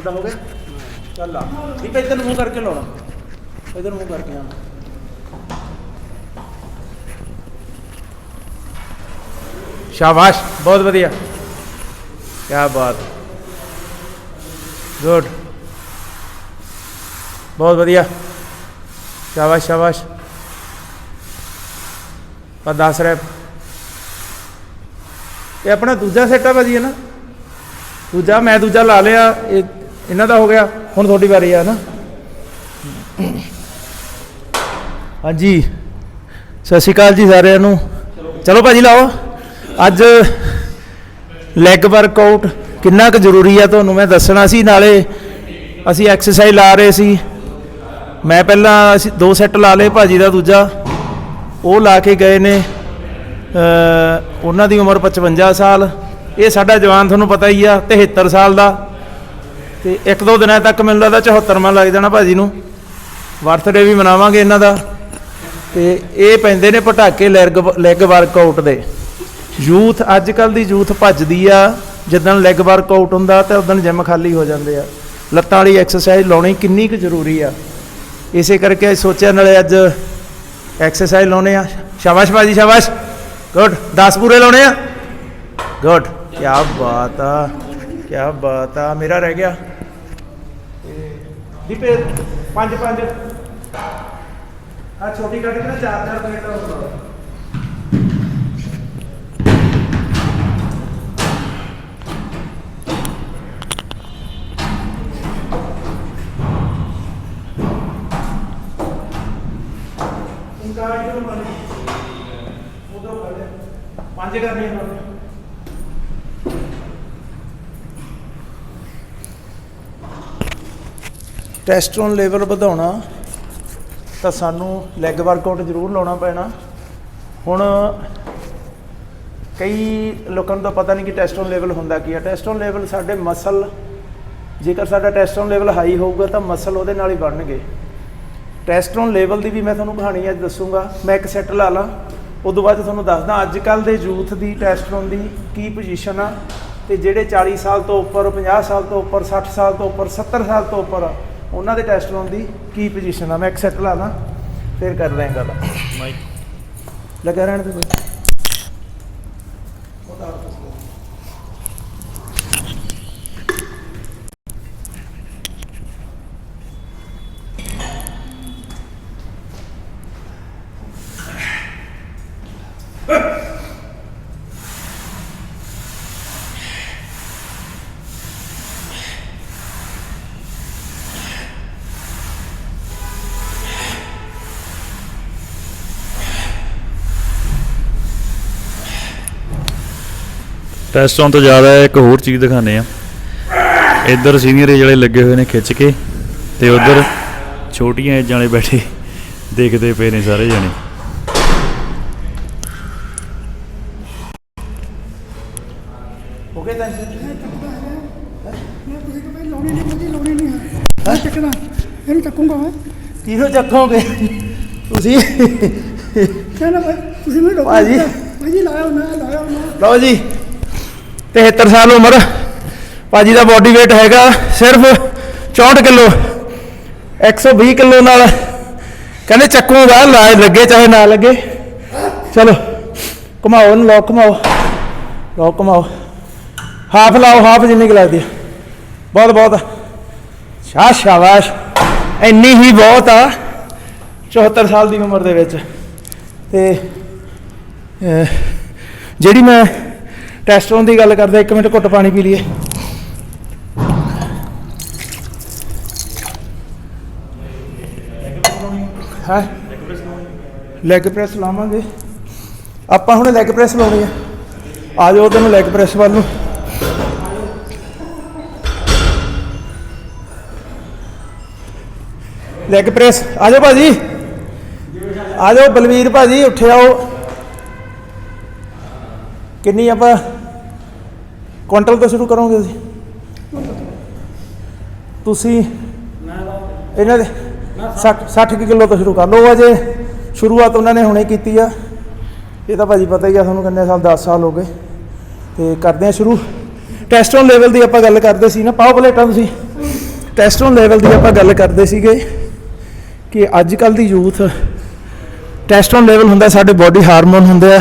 ਤਾਂ ਹੋ ਗਿਆ ਚੱਲ ਆ। ਠੀਕ ਹੈ, ਇਧਰ ਨੂੰ ਮੂੰਹ ਕਰਕੇ ਲਾਉਣਾ। ਇਧਰ ਮੂੰਹ ਕਰਕੇ ਆ ਸ਼ਾਬਾਸ਼, ਬਹੁਤ ਵਧੀਆ। ਕੀ ਬਾਤ। ਗੁੱਡ। ਬਹੁਤ ਵਧੀਆ। ਸ਼ਾਬਾਸ਼ ਸ਼ਾਬਾਸ਼। ਪਰ ਦੱਸ ਰਿਹਾ। ਇਹ ਆਪਣਾ ਦੂਜਾ ਸੈਟ ਆ ਭਾਜੀ ਹੈ ਨਾ? ਦੂਜਾ, ਮੈਂ ਦੂਜਾ ਲਾ ਲਿਆ। ਇਹ ਇਹਨਾਂ ਦਾ ਹੋ ਗਿਆ, ਹੁਣ ਤੁਹਾਡੀ ਵਾਰੀ ਆ ਨਾ। ਹਾਂਜੀ, ਸਤਿ ਸ਼੍ਰੀ ਅਕਾਲ ਜੀ ਸਾਰਿਆਂ ਨੂੰ। ਚਲੋ ਭਾਜੀ ਲਾਓ। ਅੱਜ ਲੈਗ ਵਰਕਆਊਟ ਕਿੰਨਾ ਕੁ ਜ਼ਰੂਰੀ ਆ ਤੁਹਾਨੂੰ? ਮੈਂ ਦੱਸਣਾ ਸੀ, ਨਾਲੇ ਅਸੀਂ ਐਕਸਰਸਾਈਜ਼ ਲਾ ਰਹੇ ਸੀ। ਮੈਂ ਪਹਿਲਾਂ ਅਸੀਂ ਦੋ ਸੈੱਟ ਲਾ ਲਏ, ਭਾਜੀ ਦਾ ਦੂਜਾ। ਉਹ ਲਾ ਕੇ ਗਏ ਨੇ ਉਹਨਾਂ ਦੀ ਉਮਰ 55 ਸਾਲ। ਇਹ ਸਾਡਾ ਜਵਾਨ ਤੁਹਾਨੂੰ ਪਤਾ ਹੀ ਆ 73 ਸਾਲ ਦਾ। ਤੇ ਇੱਕ ਦੋ ਦਿਨਾਂ ਤੱਕ ਮੈਨੂੰ ਲੱਗਦਾ 74ਵਾਂ ਲੱਗ ਜਾਣਾ ਭਾਜੀ ਨੂੰ। ਬਰਥਡੇ ਵੀ ਮਨਾਵਾਂਗੇ ਇਹਨਾਂ ਦਾ। ਤੇ ਇਹ ਪੈਂਦੇ ਨੇ ਪਟਾਕੇ ਲੈਗ ਲੈਗ ਵਰਕਆਊਟ ਦੇ। ਯੂਥ ਅੱਜ ਕੱਲ ਦੀ ਯੂਥ ਭੱਜਦੀ ਆ। ਜਦੋਂ ਲੈਗ ਵਰਕਆਊਟ ਹੁੰਦਾ ਤੇ ਉਦੋਂ ਜਿਮ ਖਾਲੀ ਹੋ ਜਾਂਦੇ ਆ। ਲੱਤਾਂ ਵਾਲੀ ਐਕਸਰਸਾਈਜ਼ ਲਾਉਣੀ ਕਿੰਨੀ ਕੁ ਜ਼ਰੂਰੀ ਆ। ਇਸੇ ਕਰਕੇ ਅੱਜ ਸੋਚਿਆ ਨਾਲੇ ਅੱਜ ਐਕਸਰਸਾਈਜ਼ ਲਾਉਣੇ ਆ। ਸ਼ਾਬਾਸ਼ ਭਾਜੀ, ਸ਼ਾਬਾਸ਼। ਗੁੱਡ 10 ਪੂਰੇ ਲਾਉਣੇ ਆ। ਗੁੱਡ ਕੀ ਬਾਤ ਆ। ਕੀ ਬਾਤ ਆ, ਮੇਰਾ ਰਹਿ ਗਿਆ। ਦੀਪੇ, ਪੰਜ ਪੰਜ। ਆ ਛੋਟੀ ਕੱਢ ਕੇ ਨਾ, ਚਾਰ ਚਾਰ ਪਲੇਟ ਹੁੰਦਾ ਇਨਕਾਰ ਕਿਉਂ ਬਣ? ਉਦੋਂ ਕਰ ਲੈ ਪੰਜ ਕਰਨੀਆਂ ਟੈਸਟੋਨ ਟੈਸਟਰੋਨ ਲੈਵਲ ਵਧਾਉਣਾ, ਤਾਂ ਸਾਨੂੰ ਲੈਗ ਵਰਕਆਊਟ ਜ਼ਰੂਰ ਲਾਉਣਾ ਪੈਣਾ। ਹੁਣ ਕਈ ਲੋਕਾਂ ਨੂੰ ਤਾਂ ਪਤਾ ਨਹੀਂ ਕਿ ਟੈਸਟੋਨ ਲੈਵਲ ਹੁੰਦਾ ਕੀ ਹੈ ਟੈਸਟੋਨ ਲੈਵਲ ਸਾਡੇ ਮਸਲ ਜੇਕਰ ਸਾਡਾ ਟੈਸਟੋਨ ਲੈਵਲ ਹਾਈ ਹੋਊਗਾ ਤਾਂ ਮਸਲ ਉਹਦੇ ਨਾਲ ਹੀ ਬਣਨਗੇ। ਟੈਸਟਰੋਨ ਲੈਵਲ ਦੀ ਵੀ ਮੈਂ ਤੁਹਾਨੂੰ ਕਹਾਣੀ ਅੱਜ ਦੱਸੂਗਾ। ਮੈਂ ਇੱਕ ਸੈੱਟ ਲਾ ਲਾਂ, ਉਦੋਂ ਬਾਅਦ ਤੁਹਾਨੂੰ ਦੱਸਦਾ ਅੱਜ ਕੱਲ ਦੇ ਯੂਥ ਦੀ ਟੈਸਟਰੋਨ ਦੀ ਕੀ ਪੋਜੀਸ਼ਨ ਆ। ਤੇ ਜਿਹੜੇ 40 ਸਾਲ ਤੋਂ ਉੱਪਰ 50 ਸਾਲ ਤੋਂ ਉੱਪਰ 60 ਸਾਲ ਤੋਂ ਉੱਪਰ 70 ਸਾਲ ਤੋਂ ਉੱਪਰ ਉਹਨਾਂ ਦੇ ਟੈਸਟਰੋਨ ਦੀ ਕੀ ਪੋਜੀਸ਼ਨ ਆ? ਮੈਂ ਇੱਕ ਸੈੱਟ ਲਾ ਲਾਂ ਫਿਰ ਕਰਦੇ ਆਂ ਗੱਲ। ਮਾਈਕ ਲੱਗਾ ਰਹਿਣ ਦੇ ਕੋਈ? ਟੈਸਟ ਤੋਂ ਜ਼ਿਆਦਾ ਇੱਕ ਹੋਰ ਚੀਜ਼ ਦਿਖਾਣੇ ਆ ਇੱਧਰ ਸੀਨੀਅਰ ਜਿਹੜੇ ਲੱਗੇ ਹੋਏ ਨੇ ਖਿੱਚ ਕੇ ਤੇ ਉਧਰ ਛੋਟੀਆਂ ਏਜਾਂ ਵਾਲੇ ਬੈਠੇ ਦੇਖਦੇ ਪਏ ਨੇ ਸਾਰੇ ਜਣੇ। ਓਕੇ ਤਾਂ ਮੈਂ ਤੁਸੀਂ ਕਹਿੰਦੇ ਲਾਉਣੀ ਨਹੀਂ ਮੁਝੇ ਲਾਉਣੀ ਨਹੀਂ ਹੈ। ਮੈਂ ਚੱਕਣਾ ਇਹਨੂੰ ਚੱਕੂੰਗਾ ਮੈਂ। ਕਿਹੋ ਚੱਕੋਗੇ? ਤੁਸੀਂ? ਕਹਿੰਦਾ ਤੁਸੀਂ ਮੈਨੂੰ ਰੋਕੋ। ਭਾਜੀ। ਭਾਜੀ ਲਾਇਆ ਨਾ ਲਾਇਆ ਨਾ ਲਓ ਜੀ। 73 ਸਾਲ ਉਮਰ। ਭਾਜੀ ਦਾ ਬਾਡੀ weight ਹੈਗਾ ਸਿਰਫ 64 ਕਿਲੋ 120 ਕਿਲੋ ਨਾਲ। ਕਹਿੰਦੇ ਚੱਕੂਗਾ ਲਾ, ਲੱਗੇ ਚਾਹੇ ਨਾ ਲੱਗੇ। ਚਲੋ, ਘੁਮਾਓ ਇਹਨੂੰ, ਲਓ ਘੁਮਾਓ। ਲੋਕ ਘੁਮਾਓ। ਹਾਫ ਲਾਓ, ਹਾਫ ਜਿੰਨੀ ਕੁ ਲੱਗਦੀ ਬਹੁਤ ਬਹੁਤ। ਸ਼ਾਹ ਸ਼ਾਬਾਸ਼। ਇੰਨੀ ਹੀ ਬਹੁਤ ਆ 74 ਸਾਲ ਦੀ ਉਮਰ ਦੇ ਵਿੱਚ। ਤੇ ਜਿਹੜੀ ਮੈਂ ਟੈਸਟਰੋਨ ਦੀ ਗੱਲ ਕਰਦੇ, ਇੱਕ ਮਿੰਟ ਘੁੱਟ ਪਾਣੀ ਪੀ ਲਈਏ। ਹਾਂ? ਲੈਗ ਪ੍ਰੈਸ ਲਾਵਾਂਗੇ। ਆਪਾਂ ਹੁਣ ਲੈਗ ਪ੍ਰੈਸ ਲਾਉਣੀ ਆ। ਆ ਜਾਓ ਤੈਨੂੰ ਲੈਗ ਪ੍ਰੈਸ ਵੱਲ ਨੂੰ। ਲੈਗ ਪ੍ਰੈਸ ਆ ਜਾਓ ਭਾਜੀ। ਆ ਜਾਓ ਬਲਵੀਰ ਭਾਜੀ ਉੱਠਿਆ ਆਓ। ਕਿੰਨੀ ਆਪਾਂ? ਕੁਇੰਟਲ ਤੋਂ ਸ਼ੁਰੂ ਕਰੋਗੇ ਤੁਸੀਂ ਤੁਸੀਂ ਇਹਨਾਂ ਦੇ 60 60 ਕਿਲੋ ਤੋਂ ਸ਼ੁਰੂ ਕਰ ਲਓ। ਅਜੇ ਸ਼ੁਰੂਆਤ ਉਹਨਾਂ ਨੇ ਹੁਣੇ ਕੀਤੀ ਆ। ਇਹ ਤਾਂ ਭਾਜੀ ਪਤਾ ਹੀ ਆ, ਤੁਹਾਨੂੰ ਕਿੰਨੇ ਸਾਲ 10 ਸਾਲ ਹੋ ਗਏ। ਤੇ ਕਰਦੇ ਆ ਸ਼ੁਰੂ। ਟੈਸਟੋਨ ਲੈਵਲ ਦੀ ਆਪਾਂ ਗੱਲ ਕਰਦੇ ਸੀ ਨਾ। ਪਾਓ ਪਲੇਟਾਂ ਤੁਸੀਂ। ਟੈਸਟੋਨ ਲੈਵਲ ਦੀ ਆਪਾਂ ਗੱਲ ਕਰਦੇ ਸੀਗੇ ਕਿ ਅੱਜ ਕੱਲ ਦੀ ਯੂਥ ਟੈਸਟੋਨ ਲੈਵਲ ਹੁੰਦਾ, ਸਾਡੇ ਬਾਡੀ ਹਾਰਮੋਨ ਹੁੰਦੇ ਆ,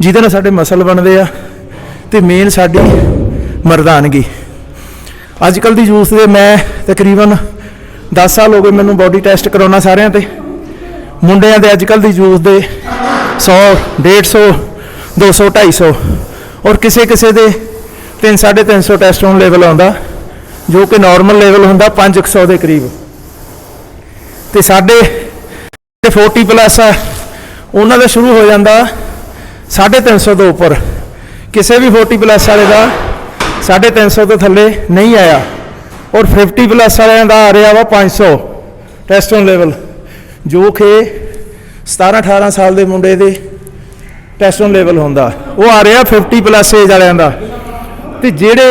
ਜਿਹਦੇ ਨਾਲ ਸਾਡੇ ਮਸਲ ਬਣਦੇ ਆ। ਤੇ ਮੇਨ ਸਾਡੀ ਮਰਦਾਨਗੀ। ਅੱਜ ਕੱਲ ਦੀ ਯੂਥ ਦੇ ਮੈਂ ਤਕਰੀਬਨ 10 ਸਾਲ ਹੋ ਗਏ ਮੈਨੂੰ ਬਾਡੀ ਟੈਸਟ ਕਰਾਉਣਾ ਸਾਰਿਆਂ ਤੇ। ਮੁੰਡਿਆਂ ਦੇ ਅੱਜ ਕੱਲ ਦੀ ਯੂਥ ਦੇ 100 150 200 250 ਔਰ ਕਿਸੇ ਕਿਸੇ ਦੇ 3 350 ਟੈਸਟੋਨ ਲੈਵਲ ਆਉਂਦਾ, ਜੋ ਕਿ ਨਾਰਮਲ ਲੈਵਲ ਹੁੰਦਾ 500 ਦੇ ਕਰੀਬ। ਤੇ ਸਾਡੇ ਜਿਹੜੇ 40 ਪਲੱਸ ਆ, ਉਹਨਾਂ ਦਾ ਸ਼ੁਰੂ ਹੋ ਜਾਂਦਾ 350 ਤੋਂ ਉੱਪਰ। ਕਿਸੇ ਵੀ 40 ਪਲੱਸ ਵਾਲੇ ਦਾ 350 ਤੋਂ ਥੱਲੇ ਨਹੀਂ ਆਇਆ। ਔਰ 50 ਪਲੱਸ ਵਾਲਿਆਂ ਦਾ ਆ ਰਿਹਾ ਵਾ 500 ਟੈਸਟੋਨ ਲੈਵਲ ਜੋ ਕਿ 17 18 ਸਾਲ ਦੇ ਮੁੰਡੇ ਦੇ ਟੈਸਟੋਨ ਲੈਵਲ ਹੁੰਦਾ। ਉਹ ਆ ਰਿਹਾ 50 ਪਲੱਸ ਏਜ ਵਾਲਿਆਂ ਦਾ। ਤੇ ਜਿਹੜੇ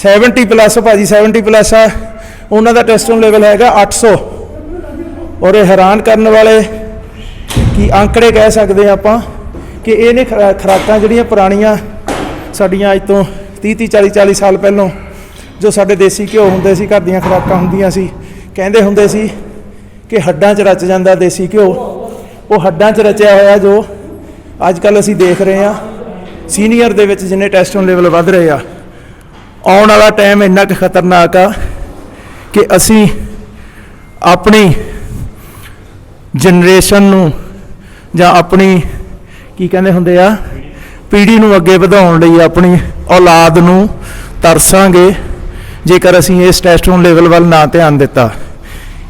70 ਪਲੱਸ ਭਾਜੀ 70 ਪਲੱਸ ਆ, ਉਹਨਾਂ ਦਾ ਟੈਸਟੋਨ ਲੈਵਲ ਹੈਗਾ 800 ਔਰ ਇਹ ਹੈਰਾਨ ਕਰਨ ਵਾਲੇ ਕੀ ਅੰਕੜੇ ਕਹਿ ਸਕਦੇ ਹਾਂ ਆਪਾਂ ਕਿ ਇਹਨੇ ਨੇ ਖੁਰਾਕਾਂ ਜਿਹੜੀਆਂ ਪੁਰਾਣੀਆਂ ਸਾਡੀਆਂ ਅੱਜ ਤੋਂ 30 30 40 40 ਸਾਲ ਪਹਿਲਾਂ ਜੋ ਸਾਡੇ ਦੇਸੀ ਘਿਓ ਹੁੰਦੇ ਸੀ, ਘਰ ਦੀਆਂ ਖੁਰਾਕਾਂ ਹੁੰਦੀਆਂ ਸੀ, ਕਹਿੰਦੇ ਹੁੰਦੇ ਸੀ ਕਿ ਹੱਡਾਂ 'ਚ ਰਚ ਜਾਂਦਾ ਦੇਸੀ ਘਿਓ। ਉਹ ਹੱਡਾਂ 'ਚ ਰਚਿਆ ਹੋਇਆ ਜੋ ਅੱਜ ਕੱਲ ਅਸੀਂ ਦੇਖ ਰਹੇ ਹਾਂ, ਸੀਨੀਅਰ ਦੇ ਵਿੱਚ ਜਿੰਨੇ ਟੈਸਟੋਨ ਲੈਵਲ ਵੱਧ ਰਹੇ ਆ, ਆਉਣ ਵਾਲਾ ਟਾਈਮ ਇੰਨਾ ਕੁ ਖਤਰਨਾਕ ਆ ਕਿ ਅਸੀਂ ਆਪਣੀ ਜਨਰੇਸ਼ਨ ਨੂੰ ਜਾਂ ਆਪਣੀ ਕੀ ਕਹਿੰਦੇ ਹੁੰਦੇ ਆ? ਪੀੜ੍ਹੀ ਨੂੰ ਅੱਗੇ ਵਧਾਉਣ ਲਈ ਆਪਣੀ ਔਲਾਦ ਨੂੰ ਤਰਸਾਂਗੇ, ਜੇਕਰ ਅਸੀਂ ਇਸ ਟੈਸਟੋਨ ਲੈਵਲ ਵੱਲ ਨਾ ਧਿਆਨ ਦਿੱਤਾ।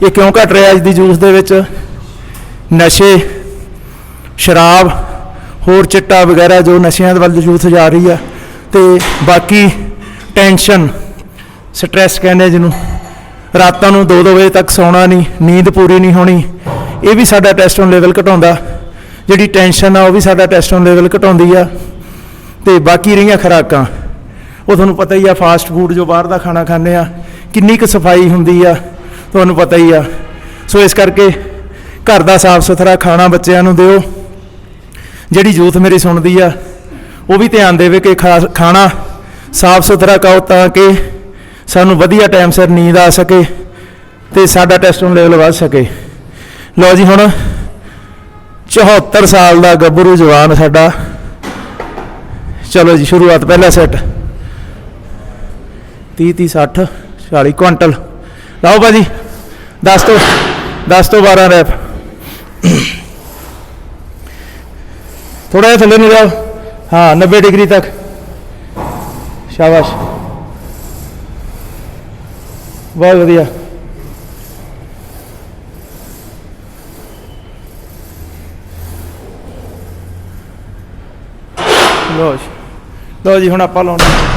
ਇਹ ਕਿਉਂ ਘਟ ਰਿਹਾ ਅੱਜ ਦੀ ਜੂਸ ਦੇ ਵਿੱਚ? ਨਸ਼ੇ, ਸ਼ਰਾਬ, ਹੋਰ ਚਿੱਟਾ ਵਗੈਰਾ ਜੋ ਨਸ਼ਿਆਂ ਦੇ ਵੱਲ ਯੂਥ ਜਾ ਰਹੀ ਆ। ਤੇ ਬਾਕੀ ਟੈਨਸ਼ਨ ਸਟ੍ਰੈਸ ਕਹਿੰਦੇ ਜਿਹਨੂੰ। ਰਾਤਾਂ ਨੂੰ 2-2 ਵਜੇ ਤੱਕ ਸੌਣਾ ਨਹੀਂ, ਨੀਂਦ ਪੂਰੀ ਨਹੀਂ ਹੋਣੀ। ਇਹ ਵੀ ਸਾਡਾ ਟੈਸਟੋਨ ਲੈਵਲ ਘਟਾਉਂਦਾ। ਜਿਹੜੀ ਟੈਨਸ਼ਨ ਆ, ਉਹ ਵੀ ਸਾਡਾ ਟੈਸਟੋਨ ਲੈਵਲ ਘਟਾਉਂਦੀ ਆ। ਤੇ ਬਾਕੀ ਰਹੀਆਂ ਖੁਰਾਕਾਂ। ਉਹ ਤੁਹਾਨੂੰ ਪਤਾ ਹੀ ਆ ਫਾਸਟ ਫੂਡ ਜੋ ਬਾਹਰ ਦਾ ਖਾਣਾ ਖਾਂਦੇ ਆ, ਕਿੰਨੀ ਕੁ ਸਫ਼ਾਈ ਹੁੰਦੀ ਆ, ਤੁਹਾਨੂੰ ਪਤਾ ਹੀ ਆ। ਸੋ ਇਸ ਕਰਕੇ ਘਰ ਦਾ ਸਾਫ਼ ਸੁਥਰਾ ਖਾਣਾ ਬੱਚਿਆਂ ਨੂੰ ਦਿਓ। ਜਿਹੜੀ ਯੂਥ ਮੇਰੀ ਸੁਣਦੀ ਆ, ਉਹ ਵੀ ਧਿਆਨ ਦੇਵੇ ਕਿ ਖਾ- ਖਾਣਾ ਸਾਫ਼ ਸੁਥਰਾ ਖਾਓ ਤਾਂ ਕਿ ਸਾਨੂੰ ਵਧੀਆ ਟਾਈਮ ਸਿਰ ਨੀਂਦ ਆ ਸਕੇ ਤੇ ਸਾਡਾ ਟੈਸਟੋਨ ਲੈਵਲ ਵੱਧ ਸਕੇ। ਲਓ ਜੀ ਹੁਣ 74 ਸਾਲ ਦਾ ਗੱਭਰੂ ਜਵਾਨ ਸਾਡਾ। ਚਲੋ ਜੀ, ਸ਼ੁਰੂਆਤ ਪਹਿਲਾ ਸੈੱਟ 30 30 60 40 ਕੁਇੰਟਲ ਲਾਓ ਭਾਜੀ 10 ਤੋਂ 10 ਤੋਂ 12 ਰੈਪ ਥੋੜਾ ਜਿਹਾ ਥੱਲੇ ਨੂੰ ਜਾਓ। ਹਾਂ 90 ਡਿਗਰੀ ਤੱਕ। ਸ਼ਾਬਾਸ਼। ਬਹੁਤ ਵਧੀਆ ਲੋ ਜੀ ਲੋ ਜੀ ਹੁਣ ਆਪਾਂ ਲਾਉਣਾ।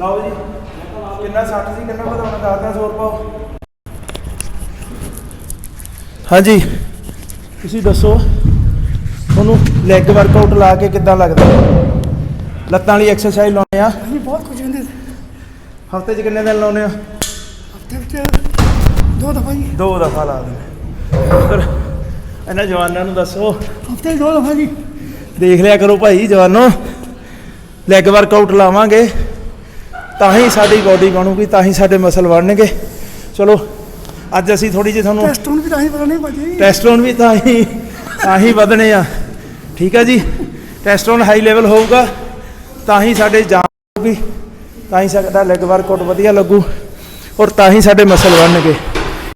ਲਓ ਜੀ। ਕਿੰਨਾ 60 ਸੀ ਕਿੰਨਾ ਵਧਾਉਣਾ ਦੱਸਦਾ 100 ਰੁਪਏ ਹਾਂਜੀ। ਤੁਸੀਂ ਦੱਸੋ ਤੁਹਾਨੂੰ ਲੈਗ ਵਰਕਆਊਟ ਲਾ ਕੇ ਕਿੱਦਾਂ ਲੱਗਦਾ? ਲੱਤਾਂ ਵਾਲੀ ਐਕਸਰਸਾਈਜ਼ ਲਾਉਣੇ ਆ? ਅਸੀਂ ਬਹੁਤ ਕੁਝ ਕਹਿੰਦੇ ਹਫ਼ਤੇ 'ਚ ਕਿੰਨੇ ਦਿਨ ਲਾਉਣੇ ਆ? ਹਫ਼ਤੇ ਵਿੱਚ ਦੋ ਦਫਾ ਜੀ। ਦੋ ਦਫਾ ਲਾ ਦਿੰਦੇ। ਪਰ ਇਹਨਾਂ ਜਵਾਨਾਂ ਨੂੰ ਦੱਸੋ। ਹਫ਼ਤੇ 'ਚ ਦੋ ਦਫਾ ਜੀ। ਦੇਖ ਲਿਆ ਕਰੋ ਭਾਈ ਜਵਾਨੋ। ਲੈਗ ਵਰਕਆਊਟ ਲਾਵਾਂਗੇ। ਤਾਂ ਹੀ ਸਾਡੀ ਬਾਡੀ ਬਣੂਗੀ ਤਾਂ ਹੀ ਸਾਡੇ ਮਸਲ ਬਣਨਗੇ। ਚਲੋ ਅੱਜ ਅਸੀਂ ਥੋੜੀ ਜਿਹੀ ਤੁਹਾਨੂੰ ਟੈਸਟ ਹੁਣ ਵੀ ਤਾਂ ਹੀ ਨਹੀਂ ਭਾਜੀ। ਟੈਸਟੋਨ ਵੀ ਤਾਂ ਹੀ ਤਾਂ ਹੀ ਵਧਣੇ ਆ। ਠੀਕ ਹੈ ਜੀ? ਟੈਸਟੋਨ ਹਾਈ ਲੈਵਲ ਹੋਊਗਾ ਤਾਂ ਹੀ ਸਾਡੇ ਜਾਨ ਹੋਊਗੀ ਤਾਂ ਹੀ ਸਾਡਾ ਲੈਗ ਵਰਕਆਊਟ ਵਧੀਆ ਲੱਗੂ ਔਰ ਤਾਂ ਹੀ ਸਾਡੇ ਮਸਲ ਬਣਨਗੇ।